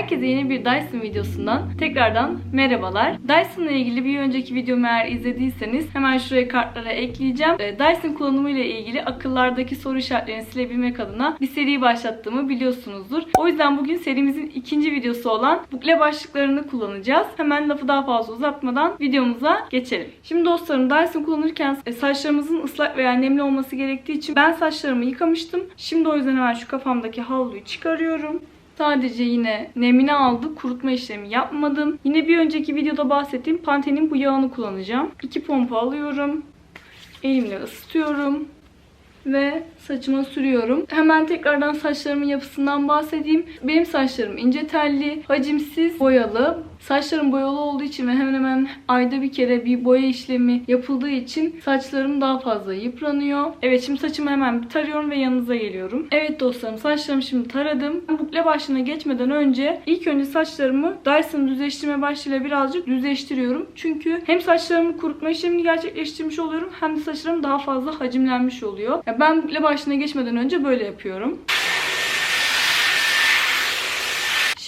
Herkese yeni bir Dyson videosundan tekrardan merhabalar. Dyson ile ilgili bir önceki videomu eğer izlediyseniz hemen şuraya kartlara ekleyeceğim. Ee, Dyson kullanımı ile ilgili akıllardaki soru işaretlerini silebilmek adına bir seri başlattığımı biliyorsunuzdur. O yüzden bugün serimizin ikinci videosu olan bukle başlıklarını kullanacağız. Hemen lafı daha fazla uzatmadan videomuza geçelim. Şimdi dostlarım Dyson kullanırken e, saçlarımızın ıslak veya nemli olması gerektiği için ben saçlarımı yıkamıştım. Şimdi o yüzden hemen şu kafamdaki havluyu çıkarıyorum. Sadece yine nemini aldı. Kurutma işlemi yapmadım. Yine bir önceki videoda bahsettiğim Pantene'in bu yağını kullanacağım. İki pompa alıyorum. Elimle ısıtıyorum. Ve saçıma sürüyorum. Hemen tekrardan saçlarımın yapısından bahsedeyim. Benim saçlarım ince telli, hacimsiz, boyalı. Saçlarım boyalı olduğu için ve hemen hemen ayda bir kere bir boya işlemi yapıldığı için saçlarım daha fazla yıpranıyor. Evet şimdi saçımı hemen tarıyorum ve yanınıza geliyorum. Evet dostlarım saçlarımı şimdi taradım. Bukle başlığına geçmeden önce ilk önce saçlarımı Dyson düzleştirme başlığıyla birazcık düzleştiriyorum. Çünkü hem saçlarımı kurutma işlemini gerçekleştirmiş oluyorum hem de saçlarım daha fazla hacimlenmiş oluyor. Ben bukle başlığına geçmeden önce böyle yapıyorum.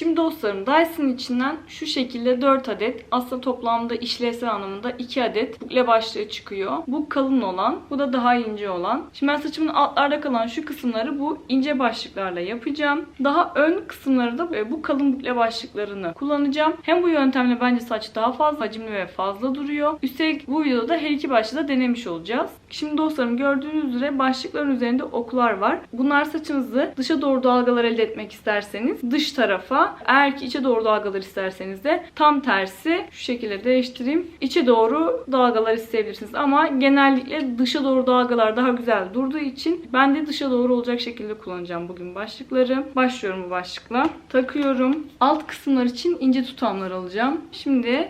Şimdi dostlarım Dyson içinden şu şekilde 4 adet aslında toplamda işlevsel anlamında 2 adet bukle başlığı çıkıyor. Bu kalın olan, bu da daha ince olan. Şimdi ben saçımın altlarda kalan şu kısımları bu ince başlıklarla yapacağım. Daha ön kısımları da e, bu kalın bukle başlıklarını kullanacağım. Hem bu yöntemle bence saç daha fazla hacimli ve fazla duruyor. Üstelik bu videoda her iki başlığı da denemiş olacağız. Şimdi dostlarım gördüğünüz üzere başlıkların üzerinde oklar var. Bunlar saçınızı dışa doğru dalgalar elde etmek isterseniz dış tarafa, eğer ki içe doğru dalgalar isterseniz de tam tersi şu şekilde değiştireyim. İçe doğru dalgalar isteyebilirsiniz ama genellikle dışa doğru dalgalar daha güzel durduğu için ben de dışa doğru olacak şekilde kullanacağım bugün başlıkları. Başlıyorum bu başlıkla. Takıyorum. Alt kısımlar için ince tutamlar alacağım. Şimdi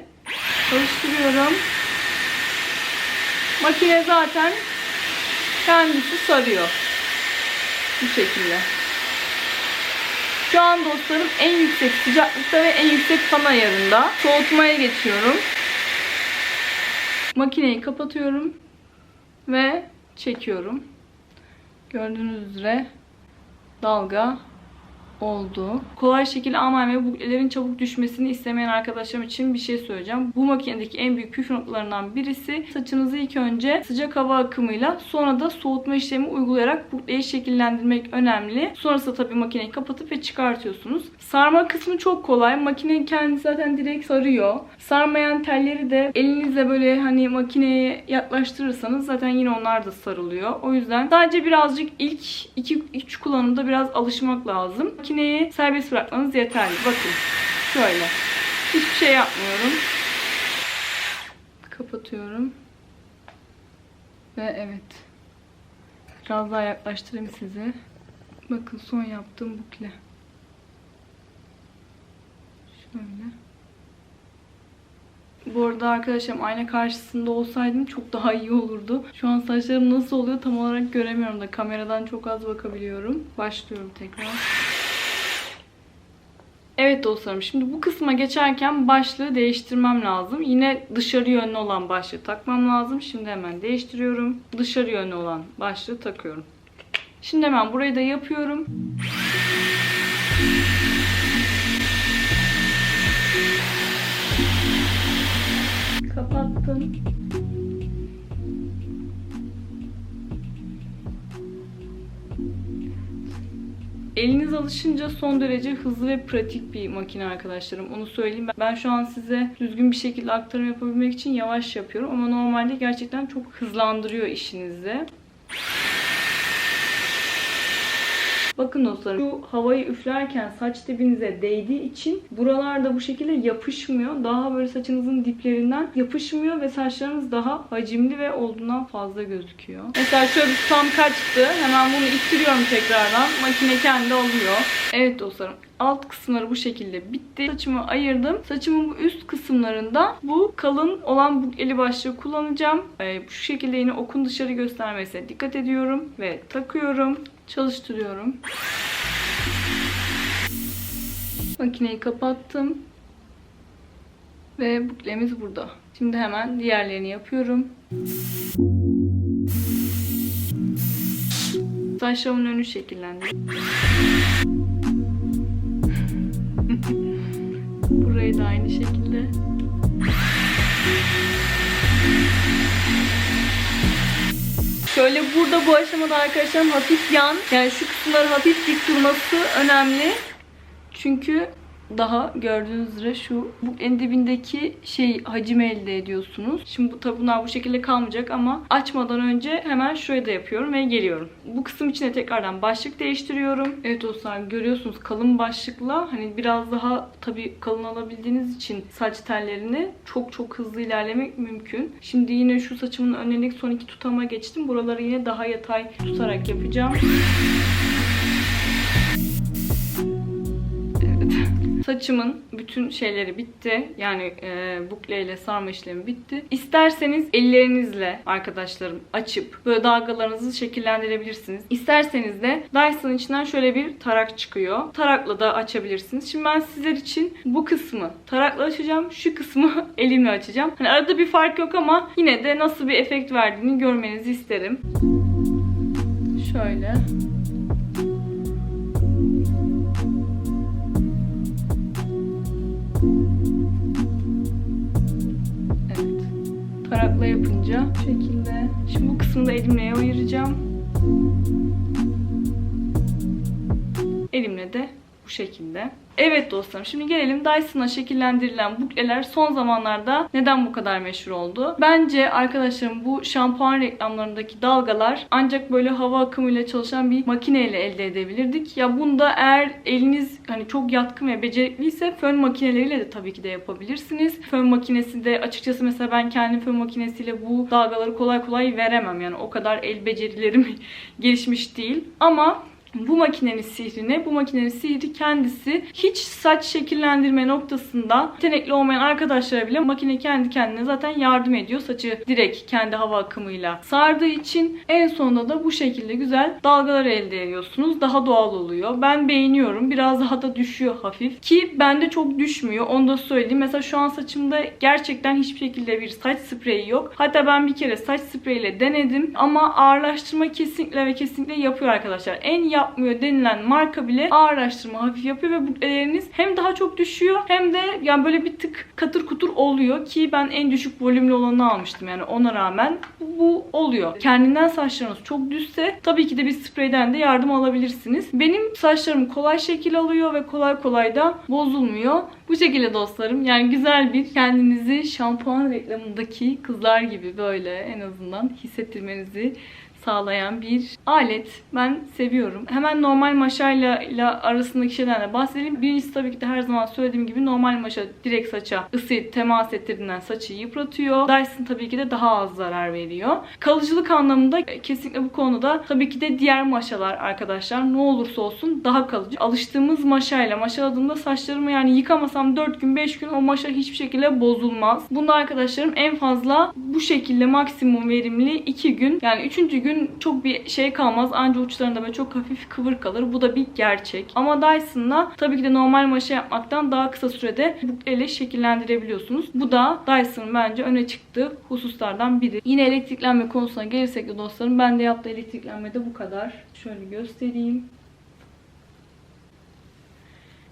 çalıştırıyorum. Makine zaten kendisi sarıyor. Bu şekilde. Şu an dostlarım en yüksek sıcaklıkta ve en yüksek fan ayarında. Soğutmaya geçiyorum. Makineyi kapatıyorum. Ve çekiyorum. Gördüğünüz üzere dalga oldu. Kolay şekilde almayan ve buklelerin çabuk düşmesini istemeyen arkadaşlarım için bir şey söyleyeceğim. Bu makinedeki en büyük püf noktalarından birisi saçınızı ilk önce sıcak hava akımıyla sonra da soğutma işlemi uygulayarak bukleyi şekillendirmek önemli. Sonrasında tabii makineyi kapatıp ve çıkartıyorsunuz. Sarma kısmı çok kolay. Makine kendisi zaten direkt sarıyor. Sarmayan telleri de elinizle böyle hani makineye yaklaştırırsanız zaten yine onlar da sarılıyor. O yüzden sadece birazcık ilk 2-3 kullanımda biraz alışmak lazım. Makineyi serbest bırakmanız yeterli. Bakın şöyle. Hiçbir şey yapmıyorum. Kapatıyorum. Ve evet. Biraz daha yaklaştırayım sizi. Bakın son yaptığım bukle. Şöyle. Bu arada arkadaşlarım ayna karşısında olsaydım çok daha iyi olurdu. Şu an saçlarım nasıl oluyor tam olarak göremiyorum da kameradan çok az bakabiliyorum. Başlıyorum tekrar. Evet dostlarım şimdi bu kısma geçerken başlığı değiştirmem lazım. Yine dışarı yönlü olan başlığı takmam lazım. Şimdi hemen değiştiriyorum. Dışarı yönlü olan başlığı takıyorum. Şimdi hemen burayı da yapıyorum. Kapattım. Eliniz alışınca son derece hızlı ve pratik bir makine arkadaşlarım. Onu söyleyeyim. Ben şu an size düzgün bir şekilde aktarım yapabilmek için yavaş yapıyorum. Ama normalde gerçekten çok hızlandırıyor işinizi. Bakın dostlarım şu havayı üflerken saç dibinize değdiği için buralarda bu şekilde yapışmıyor. Daha böyle saçınızın diplerinden yapışmıyor ve saçlarınız daha hacimli ve olduğundan fazla gözüküyor. Mesela şöyle bir tutam kaçtı. Hemen bunu ittiriyorum tekrardan. Makine kendi alıyor. Evet dostlarım alt kısımları bu şekilde bitti. Saçımı ayırdım. Saçımın bu üst kısımlarında bu kalın olan bu eli başlığı kullanacağım. Ee, şu şekilde yine okun dışarı göstermesine dikkat ediyorum ve takıyorum. Çalıştırıyorum. Makineyi kapattım. Ve buklemiz burada. Şimdi hemen diğerlerini yapıyorum. Saçlarımın önü şekillendi. Burayı da aynı şekilde. Şöyle burada bu aşamada arkadaşlarım hafif yan, yani şu kısımları hafif dik durması önemli. Çünkü daha gördüğünüz üzere şu bu en dibindeki şey hacimi elde ediyorsunuz. Şimdi bu tabi bunlar bu şekilde kalmayacak ama açmadan önce hemen şurayı da yapıyorum ve geliyorum. Bu kısım içine tekrardan başlık değiştiriyorum. Evet dostlar görüyorsunuz kalın başlıkla hani biraz daha tabi kalın alabildiğiniz için saç tellerini çok çok hızlı ilerlemek mümkün. Şimdi yine şu saçımın önündeki son iki tutama geçtim. Buraları yine daha yatay tutarak yapacağım. Saçımın bütün şeyleri bitti. Yani e, bukleyle sarma işlemi bitti. İsterseniz ellerinizle arkadaşlarım açıp böyle dalgalarınızı şekillendirebilirsiniz. İsterseniz de Dyson içinden şöyle bir tarak çıkıyor. Tarakla da açabilirsiniz. Şimdi ben sizler için bu kısmı tarakla açacağım. Şu kısmı elimle açacağım. Hani arada bir fark yok ama yine de nasıl bir efekt verdiğini görmenizi isterim. Şöyle. Tarakla yapınca bu şekilde. Şimdi bu kısmını da elimle ayıracağım. Elimle de bu şekilde. Evet dostlarım şimdi gelelim Dyson'a şekillendirilen bukleler son zamanlarda neden bu kadar meşhur oldu? Bence arkadaşlarım bu şampuan reklamlarındaki dalgalar ancak böyle hava akımıyla çalışan bir makineyle elde edebilirdik. Ya bunda eğer eliniz hani çok yatkın ve becerikliyse fön makineleriyle de tabii ki de yapabilirsiniz. Fön makinesi de açıkçası mesela ben kendi fön makinesiyle bu dalgaları kolay kolay veremem. Yani o kadar el becerilerim gelişmiş değil. Ama bu makinenin sihri Bu makinenin sihri kendisi hiç saç şekillendirme noktasında yetenekli olmayan arkadaşlara bile makine kendi kendine zaten yardım ediyor. Saçı direkt kendi hava akımıyla sardığı için en sonunda da bu şekilde güzel dalgalar elde ediyorsunuz. Daha doğal oluyor. Ben beğeniyorum. Biraz daha da düşüyor hafif. Ki bende çok düşmüyor. Onu da söyleyeyim. Mesela şu an saçımda gerçekten hiçbir şekilde bir saç spreyi yok. Hatta ben bir kere saç spreyiyle denedim. Ama ağırlaştırma kesinlikle ve kesinlikle yapıyor arkadaşlar. En yapmıyor denilen marka bile ağırlaştırma hafif yapıyor ve bukleleriniz hem daha çok düşüyor hem de yani böyle bir tık katır kutur oluyor ki ben en düşük volümlü olanı almıştım yani ona rağmen bu oluyor. Kendinden saçlarınız çok düzse tabii ki de bir spreyden de yardım alabilirsiniz. Benim saçlarım kolay şekil alıyor ve kolay kolay da bozulmuyor. Bu şekilde dostlarım yani güzel bir kendinizi şampuan reklamındaki kızlar gibi böyle en azından hissettirmenizi sağlayan bir alet. Ben seviyorum. Hemen normal maşayla ile arasındaki şeyden de bahsedelim. Birincisi tabii ki de her zaman söylediğim gibi normal maşa direkt saça ısı temas ettirdiğinden saçı yıpratıyor. Dyson tabii ki de daha az zarar veriyor. Kalıcılık anlamında kesinlikle bu konuda tabii ki de diğer maşalar arkadaşlar ne olursa olsun daha kalıcı. Alıştığımız maşayla maşaladığımda saçlarımı yani yıkamasam 4 gün 5 gün o maşa hiçbir şekilde bozulmaz. Bunda arkadaşlarım en fazla bu şekilde maksimum verimli 2 gün yani 3. gün gün çok bir şey kalmaz. Anca uçlarında böyle çok hafif kıvır kalır. Bu da bir gerçek. Ama Dyson'la tabii ki de normal maşa yapmaktan daha kısa sürede bu ele şekillendirebiliyorsunuz. Bu da Dyson'ın bence öne çıktığı hususlardan biri. Yine elektriklenme konusuna gelirsek de dostlarım ben de yaptığı elektriklenme de bu kadar. Şöyle göstereyim.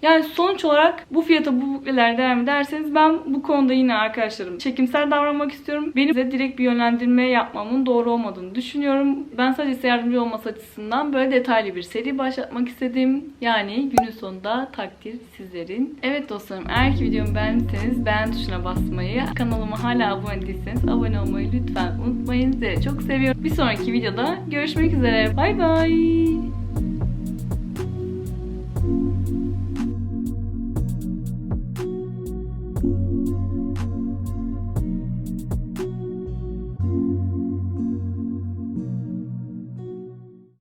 Yani sonuç olarak bu fiyata bu bukleler devam ederseniz ben bu konuda yine arkadaşlarım çekimsel davranmak istiyorum. Benim size direkt bir yönlendirme yapmamın doğru olmadığını düşünüyorum. Ben sadece size yardımcı olması açısından böyle detaylı bir seri başlatmak istedim. Yani günün sonunda takdir sizlerin. Evet dostlarım eğer ki videomu beğendiyseniz beğen tuşuna basmayı, kanalıma hala abone değilseniz abone olmayı lütfen unutmayın. Sizi çok seviyorum. Bir sonraki videoda görüşmek üzere. Bay bay.